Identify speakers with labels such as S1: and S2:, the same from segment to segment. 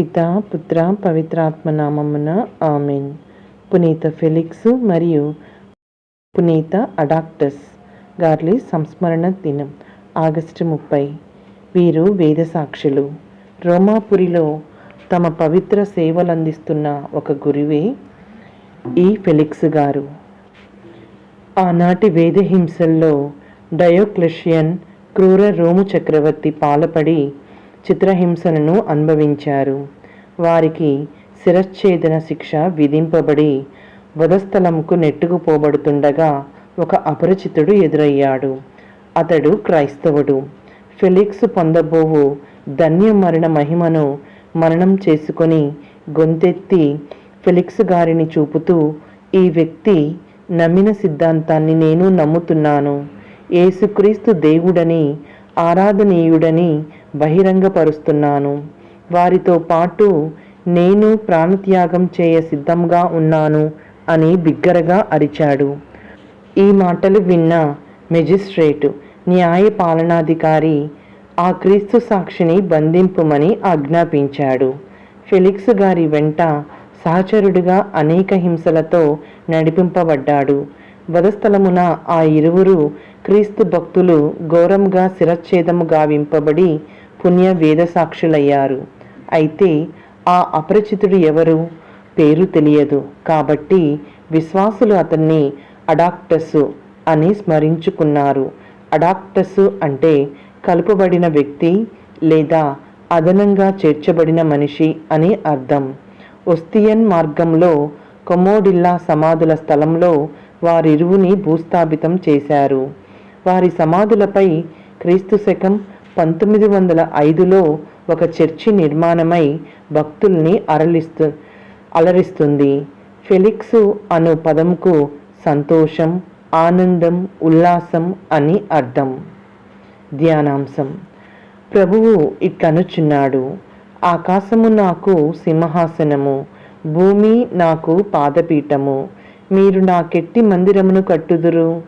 S1: పిత పుత్ర పవిత్రాత్మ నామమున ఆమెన్. పునీత ఫెలిక్స్ మరియు పునీత అడాక్టస్ గార్లి సంస్మరణ దినం ఆగస్టు ముప్పై. వీరు వేద సాక్షులు రోమాపురిలో తమ పవిత్ర సేవలు అందిస్తున్న ఒక గురువే ఈ ఫెలిక్స్ గారు. ఆనాటి వేదహింసల్లో డయోక్లెషియన్ క్రూర రోము చక్రవర్తి పాలపడి చిత్రహింసలను అనుభవించారు. వారికి శిరచ్ఛేదన శిక్ష విధింపబడి వధస్థలంకు నెట్టుకుపోబడుతుండగా ఒక అపరిచితుడు ఎదురయ్యాడు. అతడు క్రైస్తవుడు. ఫెలిక్స్ పొందబోవు ధన్య మరణ మహిమను మరణం చేసుకొని గొంతెత్తి ఫెలిక్స్ గారిని చూపుతూ ఈ వ్యక్తి నమ్మిన సిద్ధాంతాన్ని నేను నమ్ముతున్నాను. ఏసుక్రీస్తు దేవుడని ఆరాధనీయుడని బహిరంగపరుస్తున్నాను. వారితో పాటు నేను ప్రాణత్యాగం చేయ సిద్ధంగా ఉన్నాను అని బిగ్గరగా అరిచాడు. ఈ మాటలు విన్న మెజిస్ట్రేటు న్యాయ పాలనాధికారి ఆ క్రీస్తు సాక్షిని బంధింపుమని ఆజ్ఞాపించాడు. ఫెలిక్స్ గారి వెంట సహచరుడిగా అనేక హింసలతో నడిపింపబడ్డాడు. వధస్థలమున ఆ ఇరువురు క్రీస్తు భక్తులు ఘోరంగా శిరచ్ఛేదము గావింపబడి పుణ్య వేద సాక్షులయ్యారు. అయితే ఆ అపరిచితుడు ఎవరు? పేరు తెలియదు. కాబట్టి విశ్వాసులు అతన్ని అడాక్టస్సు అని స్మరించుకున్నారు. అడాక్టస్సు అంటే కలుపబడిన వ్యక్తి లేదా అదనంగా చేర్చబడిన మనిషి అని అర్థం. ఒస్తియన్ మార్గంలో కొమోడిల్లా సమాధుల స్థలంలో వారిరువుని భూస్థాపితం చేశారు. వారి సమాధులపై క్రీస్తు శకం పంతొమ్మిది వందల ఐదులో ఒక చర్చి నిర్మాణమై భక్తుల్ని అరలిస్తు అలరిస్తుంది. ఫెలిక్సు అను పదంకు సంతోషం ఆనందం ఉల్లాసం అని అర్థం. ధ్యానాంశం. ప్రభువు ఇట్లనుచున్నాడు ఆకాశము నాకు సింహాసనము భూమి నాకు పాదపీఠము మీరు నాకెట్టి మందిరమును కట్టుదురు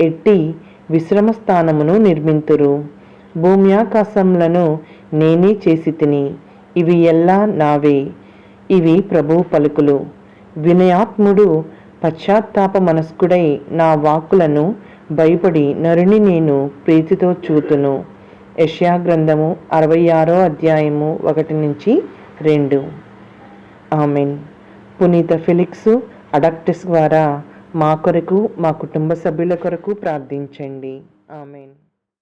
S1: ఎట్టి విశ్రమ స్థానమును నిర్మింతురు. భూమ్యాకాశములను నేనే చేసి తిని ఇవి ఎల్లా నావే? ఇవి ప్రభు పలుకులు. వినయాత్ముడు పశ్చాత్తాప మనస్కుడై నా వాక్కులను భయపడి నరుని నేను ప్రీతితో చూతును. యష్యా గ్రంథము అరవై ఆరో అధ్యాయము ఒకటి నుంచి రెండు. ఆమెన్. పునీత ఫిలిక్స్ అడక్టిస్ ద్వారా మా కొరకు మా కుటుంబ సభ్యుల కొరకు ప్రార్థించండి. ఆమెన్.